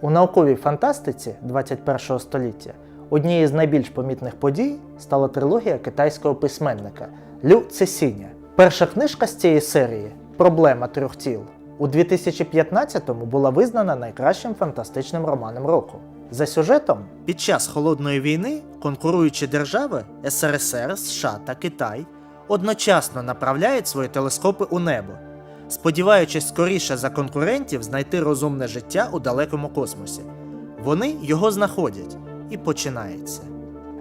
У науковій фантастиці 21 століття однією з найбільш помітних подій стала трилогія китайського письменника Лю Цесіня. Перша книжка з цієї серії Проблема трьох тіл у 2015-му була визнана найкращим фантастичним романом року. За сюжетом, під час холодної війни конкуруючі держави СРСР, США та Китай одночасно направляють свої телескопи у небо, сподіваючись скоріше за конкурентів знайти розумне життя у далекому космосі. Вони його знаходять і починається.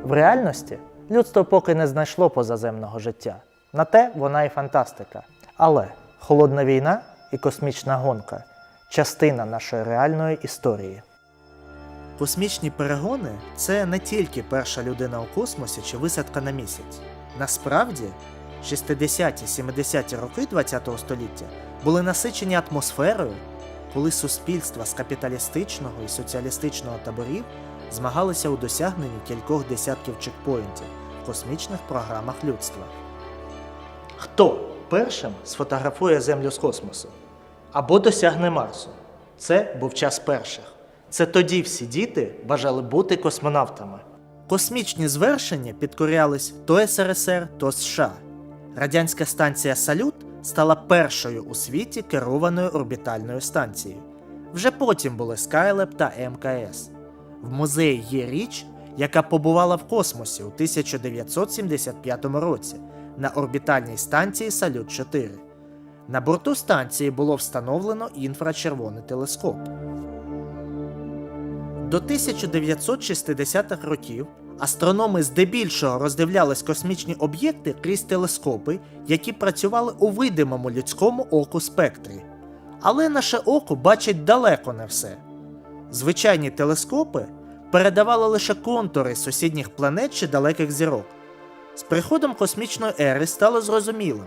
В реальності людство поки не знайшло позаземного життя. На те вона і фантастика. Але холодна війна і космічна гонка частина нашої реальної історії. Космічні перегони це не тільки перша людина у космосі чи висадка на місяць. Насправді, 60-70-ті роки ХХ століття були насичені атмосферою, коли суспільства з капіталістичного і соціалістичного таборів змагалися у досягненні кількох десятків чекпоінтів в космічних програмах людства. Хто першим сфотографує Землю з космосу? Або досягне Марсу? Це був час перших. Це тоді всі діти бажали бути космонавтами. Космічні звершення підкорялись то СРСР, то США. Радянська станція Салют стала першою у світі керованою орбітальною станцією. Вже потім були Скайлеп та МКС. В музеї є річ, яка побувала в космосі у 1975 році на орбітальній станції Салют 4. На борту станції було встановлено інфрачервоний телескоп. До 1960-х років астрономи здебільшого роздивлялись космічні об'єкти крізь телескопи, які працювали у видимому людському оку спектрі. Але наше око бачить далеко не все. Звичайні телескопи передавали лише контури сусідніх планет чи далеких зірок. З приходом космічної ери стало зрозумілим,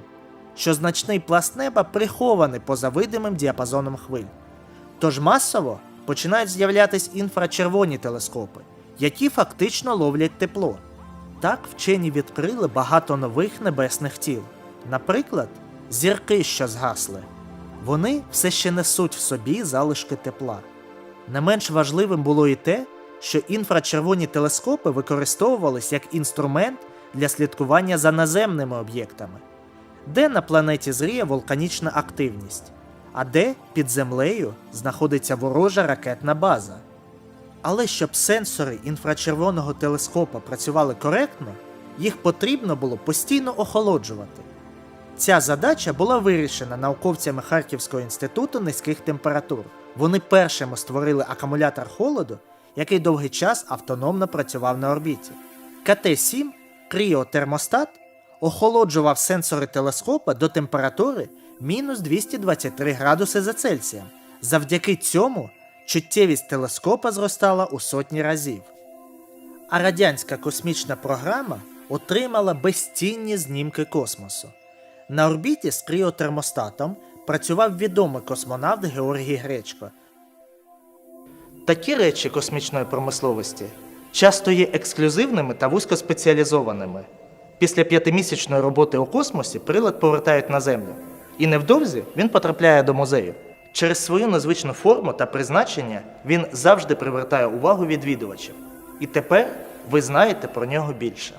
що значний пласт неба прихований поза видимим діапазоном хвиль. Тож масово починають з'являтись інфрачервоні телескопи, які фактично ловлять тепло. Так вчені відкрили багато нових небесних тіл, наприклад, зірки, що згасли. Вони все ще несуть в собі залишки тепла. Не менш важливим було і те, що інфрачервоні телескопи використовувались як інструмент для слідкування за наземними об'єктами, де на планеті зріє вулканічна активність, а де під землею знаходиться ворожа ракетна база. Але щоб сенсори інфрачервоного телескопа працювали коректно, їх потрібно було постійно охолоджувати. Ця задача була вирішена науковцями Харківського інституту низьких температур. Вони першими створили акумулятор холоду, який довгий час автономно працював на орбіті. КТ-7 кріотермостат охолоджував сенсори телескопа до температури мінус 223 градуси за Цельсієм. Завдяки цьому чуттєвість телескопа зростала у сотні разів. А радянська космічна програма отримала безцінні знімки космосу. На орбіті з кріотермостатом працював відомий космонавт Георгій Гречко. Такі речі космічної промисловості часто є ексклюзивними та вузькоспеціалізованими. Після п'ятимісячної роботи у космосі прилад повертають на Землю, і невдовзі він потрапляє до музею. Через свою незвичну форму та призначення він завжди привертає увагу відвідувачів. І тепер ви знаєте про нього більше.